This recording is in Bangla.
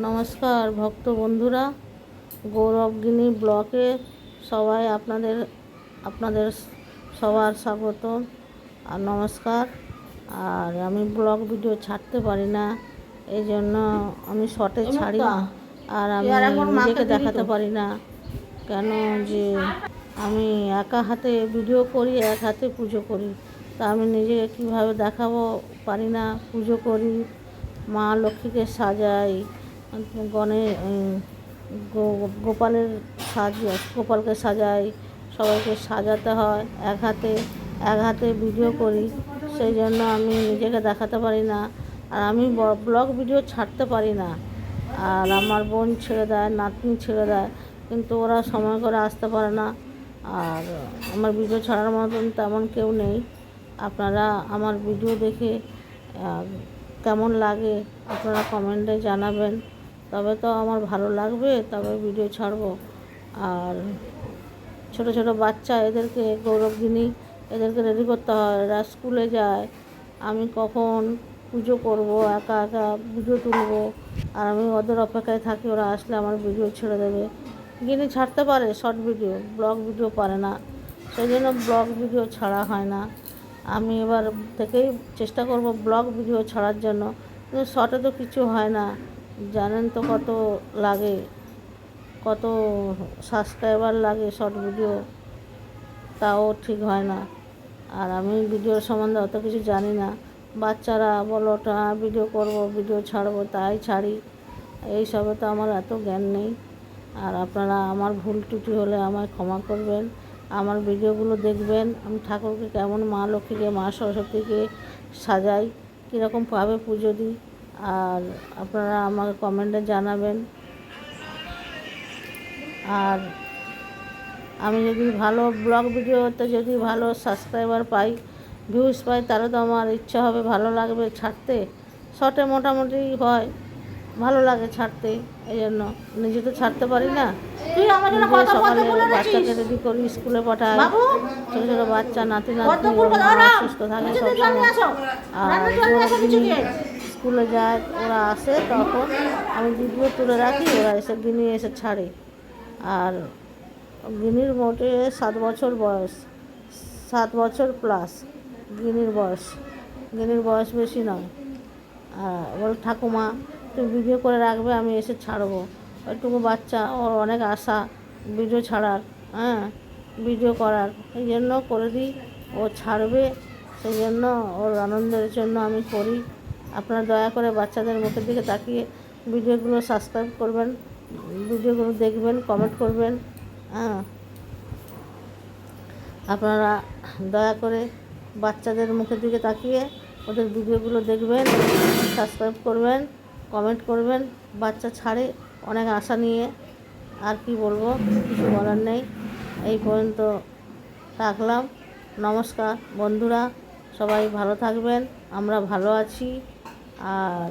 নমস্কার ভক্ত বন্ধুরা। গৌরবগিনী ব্লকে সবাই আপনাদের আপনাদের সবার স্বাগত আর নমস্কার। আর আমি ব্লগ ভিডিও ছাড়তে পারি না এই জন্য আমি শর্টে ছাড়ি আর আমি নিজেকে দেখাতে পারি না। কেন যে আমি একা হাতে ভিডিও করি এক হাতে পুজো করি। তা আমি নিজেকে কীভাবে দেখাবো পারি না পুজো করি মা লক্ষ্মীকে সাজাই। গণে গোপালের সাজ, গোপালকে সাজাই, সবাইকে সাজাতে হয় এক হাতে এক হাতে ভিডিও করি। সেই জন্য আমি নিজেকে দেখাতে পারি না, আর আমি ব্লগ ভিডিও ছাড়তে পারি না। আর আমার বোন ছেড়ে দেয়, নাতনি ছেড়ে দেয়, কিন্তু ওরা সময় করে আসতে পারে না। আর আমার ভিডিও ছাড়ার মতন তেমন কেউ নেই। আপনারা আমার ভিডিও দেখে কেমন লাগে, আপনারা কমেন্টে জানাবেন। তবে তো আমার ভালো লাগবে, তবে ভিডিও ছাড়বো। আর ছোট ছোট বাচ্চা, এদেরকে গৌরবদিনী এদেরকে রেডি করতে হয়। এরা স্কুলে যায়, আমি কখন পুজো করব, একা একা ভিডিও তুলবো, আর আমি ওদের অপেক্ষায় থাকি, ওরা আসলে আমার ভিডিও ছেড়ে দেবে। গিনি ছাড়তে পারে শর্ট ভিডিও ব্লগ ভিডিও পারে না। সেই জন্য ব্লগ ভিডিও ছাড়া হয় না। আমি এবার থেকেই চেষ্টা করব ব্লগ ভিডিও ছাড়ার জন্য। কিন্তু শর্টে তো কিছু হয় না। জানেন তো কত লাগে, কত সাবস্ক্রাইবার লাগে শর্ট ভিডিও তাও ঠিক হয় না। আর আমি ভিডিওর সম্বন্ধে অত কিছু জানি না। বাচ্চারা বলো ওটা ভিডিও করব ভিডিও ছাড়বো, তাই ছাড়ি। এইসবে তো আমার এত জ্ঞান নেই। আর আপনারা আমার ভুল ত্রুটি হলে আমায় ক্ষমা করবেন। আমার ভিডিওগুলো দেখবেন। আমি ঠাকুরকে কেমন মা লক্ষ্মীকে, মা সরস্বতীকে সাজাই কীরকমভাবে পুজো দিই। আর আপনারা আমাকে কমেন্টে জানাবেন। আর আমি যদি ভালো ব্লগ ভিডিওতে যদি ভালো সাবস্ক্রাইবার পাই ভিউজ পাই তাহলে তো আমার ইচ্ছা হবে ভালো লাগবে ছাড়তে। শর্টে মোটামুটি হয় ভালো লাগে ছাড়তে এই জন্য নিজে তো ছাড়তে পারি না। সকালে বাচ্চাকে রেডি করি স্কুলে পাঠাই। ছোটো ছোটো বাচ্চা নাতি পদ্ম নাতনি ফুল ওর মা দাও না অসুস্থ থাকে আসো। আর স্কুলে যায়, ওরা আসে, তখন আমি ভিডিও তুলে রাখি, ওরা এসে গিনি এসে ছাড়ে। আর গিনির মোটে সাত বছর বয়স, সাত বছর প্লাস গিনির বয়স। গিনির বয়স বেশি নয়। আর বল, ঠাকুমা, তুমি ভিডিও করে রাখবে, আমি এসে ছাড়বো। ওইটুকু বাচ্চা, ওর অনেক আশা, ভিডিও ছাড়ার হ্যাঁ ভিডিও করার। এই জন্য করে দিই, ও ছাড়বে, সেই জন্য ওর আনন্দের জন্য আমি করি। আপনারা দয়া করে বাচ্চাদের মুখের দিকে তাকিয়ে ভিডিওগুলো সাবস্ক্রাইব করবেন, ভিডিওগুলো দেখবেন কমেন্ট করবেন হ্যাঁ। আপনারা দয়া করে বাচ্চাদের মুখের দিকে তাকিয়ে ওদের ভিডিওগুলো দেখবেন সাবস্ক্রাইব করবেন কমেন্ট করবেন। বাচ্চা ছাড়ে অনেক আশা নিয়ে, আর কি বলব, কিছু বলার নেই। এই পর্যন্ত রাখলাম। নমস্কার বন্ধুরা, সবাই ভালো থাকবেন, আমরা ভালো আছি। আর